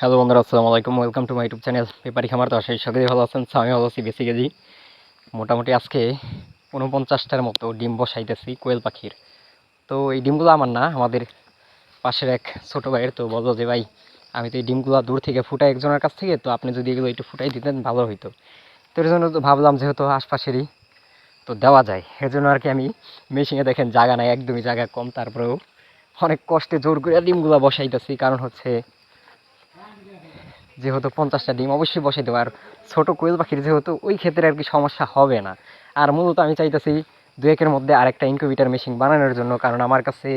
Hello বন্ধুরা, আসসালামু আলাইকুম। Welcome to my YouTube channel Pepari Khamar. তো সেই সকলেই ভালো আছেন আমি ভালো আছি বেসিক্যালি মোটামুটি আজকে উনপঞ্চাশটার মতো ডিম বসাইতেছি কোয়েল পাখির। তো এই ডিমগুলো আমার না, আমাদের পাশের এক ছোটো ভাইয়ের, তো বলল যে, ভাই, আমি তো এই ডিমগুলো দূর থেকে ফুটাই একজনের কাছ থেকে, তো আপনি যদি এগুলো একটু ফুটাই দিতেন, ভালো হইতো। তো এর জন্য তো ভাবলাম, যেহেতু আশপাশেরই, তো দেওয়া যায়। এর জন্য আর কি আমি মেশিনে দেখেন, জায়গা নাই, একদমই জায়গা কম। তারপরেও অনেক কষ্টে জোর করে ডিমগুলো বসাইতেছি। কারণ হচ্ছে যেহেতু পঞ্চাশটা ডিম অবশ্যই বসাই দেবো। আর ছোটো কোয়েল পাখির যেহেতু ওই ক্ষেত্রে আর কি সমস্যা হবে না। আর মূলত আমি চাইতেছি দু একের মধ্যে আরেকটা ইনকিউবেটার মেশিন বানানোর জন্য, কারণ আমার কাছে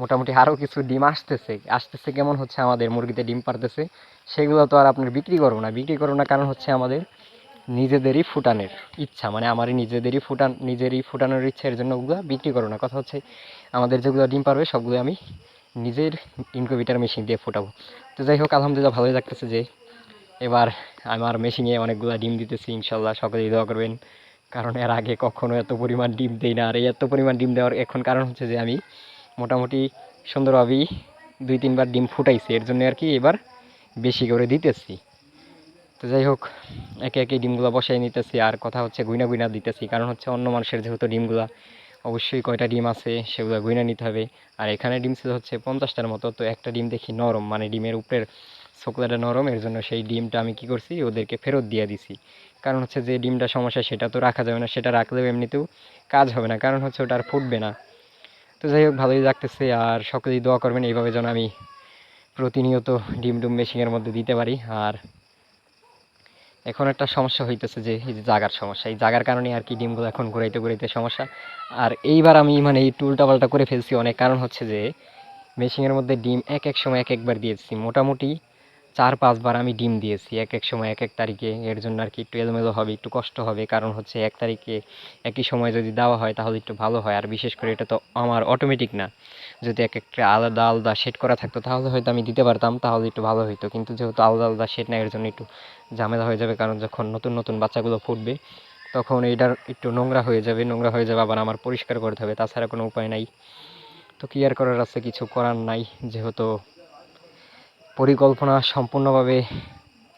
মোটামুটি আরও কিছু ডিম আসতেছে। আসতেছে কেমন হচ্ছে আমাদের মুরগিতে ডিম পারতেছে, সেগুলো তো আর আপনার বিক্রি করব না। বিক্রি করব না কারণ হচ্ছে আমাদের নিজেদেরই ফুটানোর ইচ্ছা। মানে আমারই নিজেদেরই ফুটান, নিজেরই ফুটানোর ইচ্ছা এর জন্য ওগুলো বিক্রি করব না। কথা হচ্ছে আমাদের যেগুলো ডিম পারবে সবগুলো আমি নিজের ইনকিউবেটার মেশিন দিয়ে ফোটাবো। তো যাই হোক আলহামদুলিল্লাহ ভালোই লাগতেছে যে এবার আমার মেশিনে অনেকগুলো ডিম দিতেছি ইনশাল্লাহ সকলেই দোয়া করবেন। কারণ এর আগে কখনো এত পরিমাণ ডিম দেই না। আর এই এত পরিমাণ ডিম দেওয়ার এখন কারণ হচ্ছে যে আমি মোটামুটি সুন্দরভাবেই দুই তিনবার ডিম ফুটাইছি। এর জন্য আর কি এবার বেশি করে দিতেছি। তো যাই হোক একে একে ডিমগুলো বসাই নিতেছি। আর কথা হচ্ছে গুইনা গুইনা দিতেছি। কারণ হচ্ছে অন্য মানুষের যেহেতু ডিমগুলা অবশ্যই কয়টা ডিম আছে সেগুলো গুইনা নিতে হবে। আর এখানে ডিম ছিল হচ্ছে পঞ্চাশটার মতো, তো একটা ডিম দেখি নরম মানে ডিমের উপরের চকলেটটা নরম, এর জন্য সেই ডিমটা আমি কি করছি, ওদেরকে ফেরত দিয়ে দিছি। কারণ হচ্ছে যে ডিমটা সমস্যা, সেটা তো রাখা যাবে না, সেটা রাখলেও এমনিতেও কাজ হবে না, কারণ হচ্ছে ওটা আর ফুটবে না। তো যাই হোক, ভালোই লাগতেছে, আর সকলেই দোয়া করবেন, এইভাবে যেন আমি প্রতিনিয়ত ডিম ডুম মেশিনের মধ্যে দিতে পারি। আর এখন একটা সমস্যা হইতেছে যে, এই যে জাগার সমস্যা। এই জাগার কারণে আর কি ডিমগুলো এখন ঘুরাইতে ঘুরাইতে সমস্যা। আর এইবার আমি মানে এই উল্টাপাল্টা করে ফেলছি অনেক। কারণ হচ্ছে যে মেশিনের মধ্যে ডিম এক এক সময় এক একবার দিয়েছি। মোটামুটি চার পাঁচবার আমি ডিম দিয়েছি, এক এক সময়, এক এক তারিখে। এর জন্য আর কি একটু এলোমেলো হবে, একটু কষ্ট হবে। কারণ হচ্ছে এক তারিখে একই সময় যদি দেওয়া হয়, তাহলে একটু ভালো হয়। আর বিশেষ করে এটা তো আমার অটোমেটিক না। যদি এক একটা আলাদা আলাদা সেট করা থাকতো, তাহলে হয়তো আমি দিতে পারতাম, তাহলে একটু ভালো হতো কিন্তু যেহেতু আলাদা আলাদা সেট না, এর জন্য একটু ঝামেলা হয়ে যাবে। কারণ যখন নতুন নতুন বাচ্চাগুলো ফুটবে, তখন এটার একটু নোংরা হয়ে যাবে, নোংরা হয়ে যাবে, আবার আমার পরিষ্কার করতে হবে। তাছাড়া কোনো উপায় নাই। তো কি আর করার আছে? কিছু করার নাই, যেহেতু পরিকল্পনা সম্পূর্ণভাবে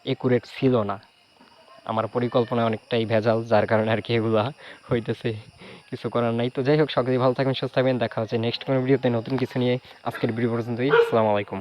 একুরেট ছিল না। আমার পরিকল্পনা অনেকটাই ভেজাল, যার কারণে আর কি এগুলা হইতেছে। কিছু করার নাই। তো যাই হোক, সকলেই ভালো থাকবেন, সুস্থ থাকবেন। দেখা হচ্ছে নেক্সট কোনো ভিডিওতে। নতুন কিছু নিয়ে আজকের ভিডিও পর্যন্তই। আসসালামু আলাইকুম।